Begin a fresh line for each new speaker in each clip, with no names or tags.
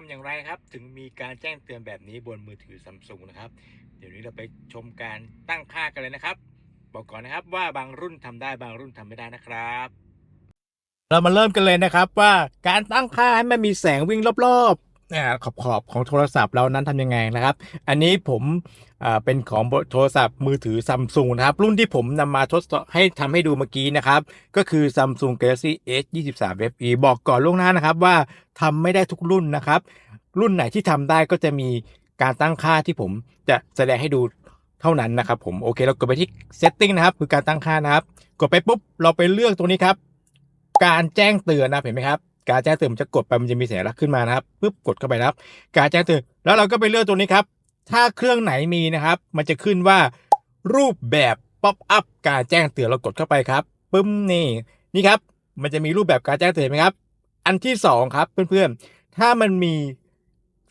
ำอย่างไรครับ ถึงมีการแจ้งเตือนแบบนี้บนมือถือซัมซุงนะครับ เดี๋ยวนี้เราไปชมการตั้งค่ากันเลยนะครับ บอกก่อนนะครับว่าบางรุ่นทำได้บางรุ่นทำไม่ได้นะครับ เรามาเริ่มกันเลยนะครับว่าการตั้งค่าให้มันมีแสงวิ่งรอบ ขอบขอบของโทรศัพท์เรานั้นทำยังไงนะครับ อันนี้ผมเป็นของโทรศัพท์มือถือซัมซุงนะครับ รุ่นที่ผมนำมาทดสอบให้ทำให้ดูเมื่อกี้นะครับ ก็คือ Samsung Galaxy S 23 FE บอกก่อนล่วงหน้านะครับว่าทำไม่ได้ทุกรุ่นนะครับ รุ่นไหนที่ทำได้ก็จะมีการตั้งค่าที่ผมจะแสดงให้ดูเท่านั้นนะครับผมโอเคเรากดไปที่ setting นะครับ คือการตั้งค่านะครับ กดไปปุ๊บเราไปเลือกตรงนี้ครับ การแจ้งเตือนนะเห็นไหมครับ การแจ้งเตือนมันจะกดไปมันจะมีสัญลักษณ์ขึ้นมานะครับปุ๊บกดเข้าไปนะครับ การแจ้งเตือนแล้วเราก็ไปเลือกตัวนี้ครับ ถ้าเครื่องไหนมีนะครับ มันจะขึ้นว่ารูปแบบป๊อปอัพการแจ้งเตือนเรากดเข้าไปครับปึ้มนี่นี่ครับ มันจะมีรูปแบบการแจ้งเตือนไหมครับ อันที่สองครับเพื่อนๆ ถ้ามันมี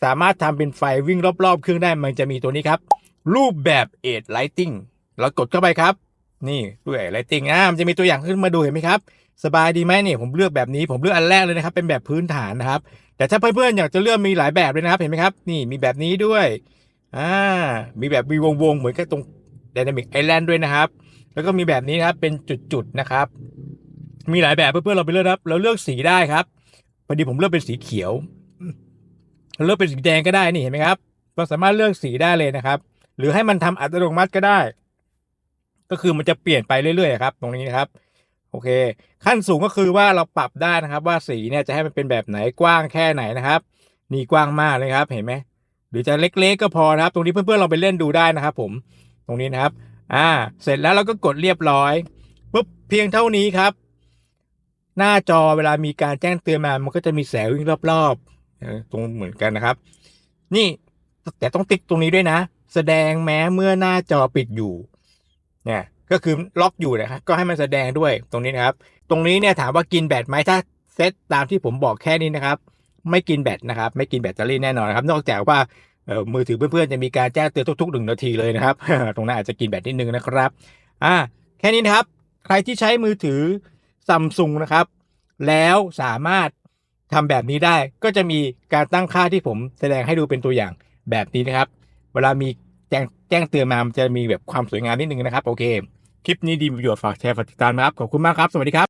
สามารถทำเป็นไฟวิ่งรอบๆ เครื่องได้มันจะมีตัวนี้ครับ รูปแบบเอ d ไลติงเรากดเข้าไปครับ นี่รูปแบบไลติงอ่ามันจะมีตัวอย่างขึ้นมาดูเห็นไหมครับ สบายดีไหมเนี่ยผมเลือกแบบนี้ผมเลือกอันแรกเลยนะครับ เป็นแบบพื้นฐานนะครับ แต่ถ้าเพื่อนๆอยากจะเลือกมีหลายแบบเลยนะครับเห็นไหมครับ นี่มีแบบนี้ด้วยอ่ามีแบบมีวงๆเหมือนกับตรง Dynamic Island ด้วยนะครับ แล้วก็มีแบบนี้นะครับเป็นจุดๆนะครับ มีหลายแบบเพื่อนๆเราไปเลือกนะครับ เราเลือกสีได้ครับพอดีผมเลือกเป็นสีเขียวเราเลือกเป็นสีแดงก็ได้นี่เห็นไหมครับ เราสามารถเลือกสีได้เลยนะครับ หรือให้มันทำอัตโนมัติก็ได้ ก็คือมันจะเปลี่ยนไปเรื่อยๆครับ ตรงนี้นะครับ อเค ขั้นสูงก็คือว่าเราปรับได้นะครับ ว่าสีเนี่ยจะให้มันเป็นแบบไหนกว้างแค่ไหนนะครับ นี่กว้างมากเลยครับเห็นไหมหรือจะเล็กๆก็พอนะครับ ตรงนี้เพื่อนๆเราไปเล่นดูได้นะครับ ผมตรงนี้นะครับ อ่า เสร็จแล้วเราก็กดเรียบร้อยปุ๊บเพียงเท่านี้ครับ หน้าจอเวลามีการแจ้งเตือนมามันก็จะมีแสงวิ่งรอบๆตรงเหมือนกันนะครับ นี่แต่ต้องติ๊กตรงนี้ด้วยนะ แสดงแม้เมื่อหน้าจอปิดอยู่ เนี่ย ก็คือล็อกอยู่นะครับก็ให้มันแสดงด้วยตรงนี้นะครับ ตรงนี้เนี่ยถามว่ากินแบตไหมถ้าเซตตามที่ผมบอกแค่นี้นะครับ ไม่กินแบตนะครับ ไม่กินแบตเตอรี่แน่นอนนครับ นอกจากว่ามือถือเพื่อนๆจะมีการแจ้งเตือนทุกๆหนึ่งนาทีเลยนะครับ ตรงนั้นอาจจะกินแบตนิดนึงนะครับอ่าแค่นี้นะครับ ใครที่ใช้มือถือซัมซุงนะครับ แล้วสามารถทำแบบนี้ได้ก็จะมีการตั้งค่าที่ผมแสดงให้ดูเป็นตัวอย่างแบบนี้นะครับ เวลามีแจ้งแจ้งเตือนมามันจะมีแบบความสวยงามนิดนึงนะครับ โอเค คลิปนี้ดีประโยชน์ฝากแชร์ฝากติดตามนะครับ ขอบคุณมากครับ สวัสดีครับ